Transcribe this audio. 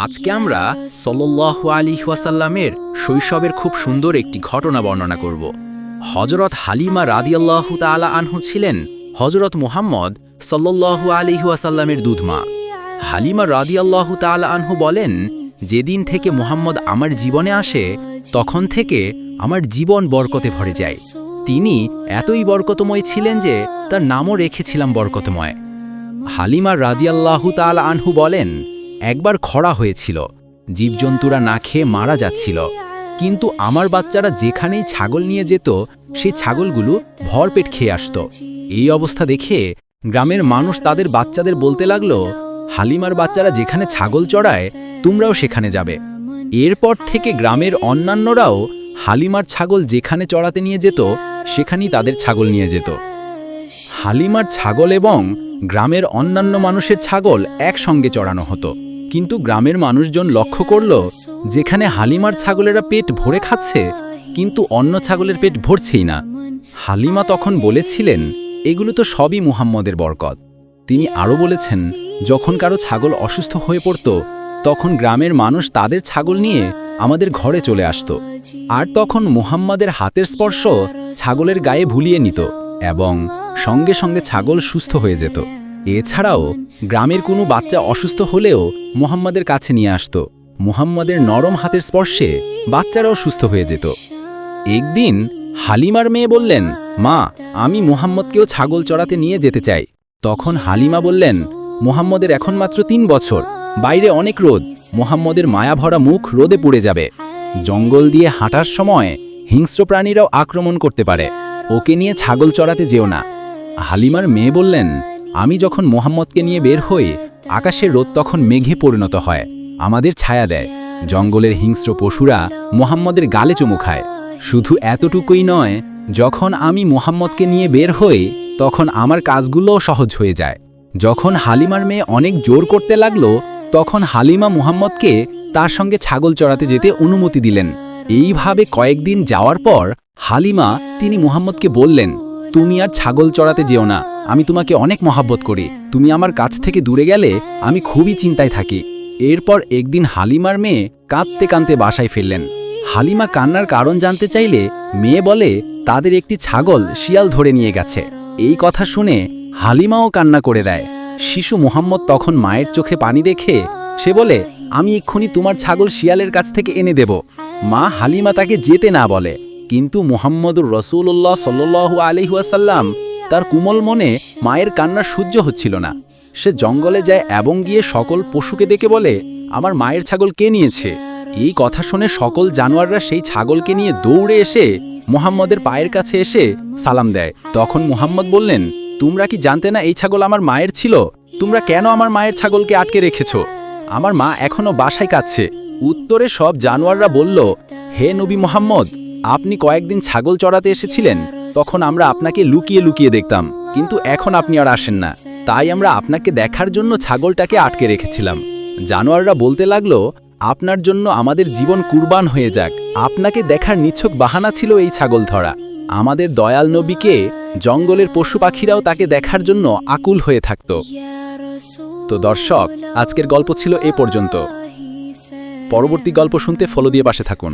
আজকে আমরা সল্লাল্লাহু আলী ওয়াসাল্লামের শৈশবের খুব সুন্দর একটি ঘটনা বর্ণনা করব। হজরত হালিমা রাদিয়াল্লাহু তাআলা আনহু ছিলেন হজরত মুহাম্মদ সল্লাল্লাহু আলী ওয়াসাল্লামের দুধমা। হালিমা রাদিয়াল্লাহু তাআলা আনহু বলেন, যেদিন থেকে মুহাম্মদ আমার জীবনে আসে, তখন থেকে আমার জীবন বরকতে ভরে যায়। তিনি এতই বরকতময় ছিলেন যে তার নামও রেখেছিলাম বরকতময়। হালিমা রাদিয়াল্লাহু তাল আনহু বলেন একবার খরা হয়েছিল। জীবজন্তুরা না খেয়ে মারা যাচ্ছিল। কিন্তু আমার বাচ্চারা যেখানেই ছাগল নিয়ে যেত সেই ছাগলগুলো ভরপেট খেয়ে আসত। এই অবস্থা দেখে গ্রামের মানুষ তাদের বাচ্চাদের বলতে লাগল, হালিমার বাচ্চারা যেখানে ছাগল চড়ায়, তোমরাও সেখানে যাবে। এরপর থেকে গ্রামের অন্যান্যরাও হালিমার ছাগল যেখানে চড়াতে নিয়ে যেত, সেখানেই তাদের ছাগল নিয়ে যেত। হালিমার ছাগল এবং গ্রামের অন্যান্য মানুষের ছাগল একসঙ্গে চড়ানো হতো। কিন্তু গ্রামের মানুষজন লক্ষ্য করল, যেখানে হালিমার ছাগলেরা পেট ভরে খাচ্ছে, কিন্তু অন্য ছাগলের পেট ভরছেই না। হালিমা তখন বলেছিলেন, এগুলো তো সবই মুহাম্মদের বরকত। তিনি আরও বলেছেন, যখন কারও ছাগল অসুস্থ হয়ে পড়ত, তখন গ্রামের মানুষ তাদের ছাগল নিয়ে আমাদের ঘরে চলে আসত। আর তখন মুহাম্মাদের হাতের স্পর্শ ছাগলের গায়ে ভুলিয়ে নিত এবং সঙ্গে সঙ্গে ছাগল সুস্থ হয়ে যেত। এছাড়াও, গ্রামের কোনো বাচ্চা অসুস্থ হলেও মুহাম্মাদের কাছে নিয়ে আসত। মুহাম্মাদের নরম হাতের স্পর্শে বাচ্চারাও সুস্থ হয়ে যেত। একদিন হালিমার মেয়ে বললেন, মা, আমি মুহাম্মদকেও ছাগল চড়াতে নিয়ে যেতে চাই। তখন হালিমা বললেন, মুহাম্মদের এখন মাত্র তিন বছর, বাইরে অনেক রোদ, মুহাম্মদের মায়াভরা মুখ রোদে পুড়ে যাবে। জঙ্গল দিয়ে হাঁটার সময় হিংস্র প্রাণীরাও আক্রমণ করতে পারে। ওকে নিয়ে ছাগল চড়াতে যেও না। হালিমার মেয়ে বললেন আমি যখন মোহাম্মদকে নিয়ে বের হই, আকাশের রোদ তখন মেঘে পরিণত হয়, আমাদের ছায়া দেয়। জঙ্গলের হিংস্র পশুরা মোহাম্মদের গালে চুমু খায়। শুধু এতটুকুই নয়, যখন আমি মোহাম্মদকে নিয়ে বের হই, তখন আমার কাজগুলোও সহজ হয়ে যায়। যখন হালিমার মেয়ে অনেক জোর করতে লাগল, তখন হালিমা মুহাম্মদকে তার সঙ্গে ছাগল চড়াতে যেতে অনুমতি দিলেন। এইভাবে কয়েকদিন যাওয়ার পর হালিমা তিনি মুহাম্মদকে বললেন, তুমি আর ছাগল চড়াতে যেও না আমি তোমাকে অনেক মহাব্বত করি। তুমি আমার কাছ থেকে দূরে গেলে আমি খুবই চিন্তায় থাকি। এরপর একদিন হালিমার মেয়ে কাঁদতে কাঁদতে বাসায় ফিরলেন। হালিমা কান্নার কারণ জানতে চাইলে মেয়ে বলে, তাদের একটি ছাগল শিয়াল ধরে নিয়ে গেছে। এই কথা শুনে হালিমাও কান্না করে দেয়। শিশু মোহাম্মদ তখন মায়ের চোখে পানি দেখে সে বলে, আমি এক্ষুনি তোমার ছাগল শিয়ালের কাছ থেকে এনে দেব। মা হালিমা তাকে যেতে না বলে। কিন্তু মোহাম্মদুর রসুল্লাহ সাল্লু আলিহাসাল্লাম তার কুমল মনে মায়ের কান্না সহ্য হচ্ছিল না। সে জঙ্গলে যায় এবং গিয়ে সকল পশুকে দেখে বলে, আমার মায়ের ছাগল কে নিয়েছে? এই কথা শুনে সকল জানোয়াররা সেই ছাগলকে নিয়ে দৌড়ে এসে মোহাম্মদের পায়ের কাছে এসে সালাম দেয়। তখন মোহাম্মদ বললেন, তোমরা কি জানতে না এই ছাগল আমার মায়ের ছিল? তোমরা কেন আমার মায়ের ছাগলকে আটকে রেখেছ? আমার মা এখনও বাসায় কাচ্ছে উত্তরে সব জানোয়াররা বলল, হে নবী মোহাম্মদ, আপনি কয়েকদিন ছাগল চড়াতে এসেছিলেন। তখন আমরা আপনাকে লুকিয়ে লুকিয়ে দেখতাম, কিন্তু এখন আপনি আর আসেন না। তাই আমরা আপনাকে দেখার জন্য ছাগলটাকে আটকে রেখেছিলাম। জানোয়াররা বলতে লাগল, আপনার জন্য আমাদের জীবন কুরবান হয়ে যাক। আপনাকে দেখার নিছক বাহানা ছিল এই ছাগল ধরা। আমাদের দয়াল নবীকে জঙ্গলের পশু পাখিরাও তাকে দেখার জন্য আকুল হয়ে থাকত। তো দর্শক, আজকের গল্প ছিল এ পর্যন্ত। পরবর্তী গল্প শুনতে ফলো দিয়ে পাশে থাকুন।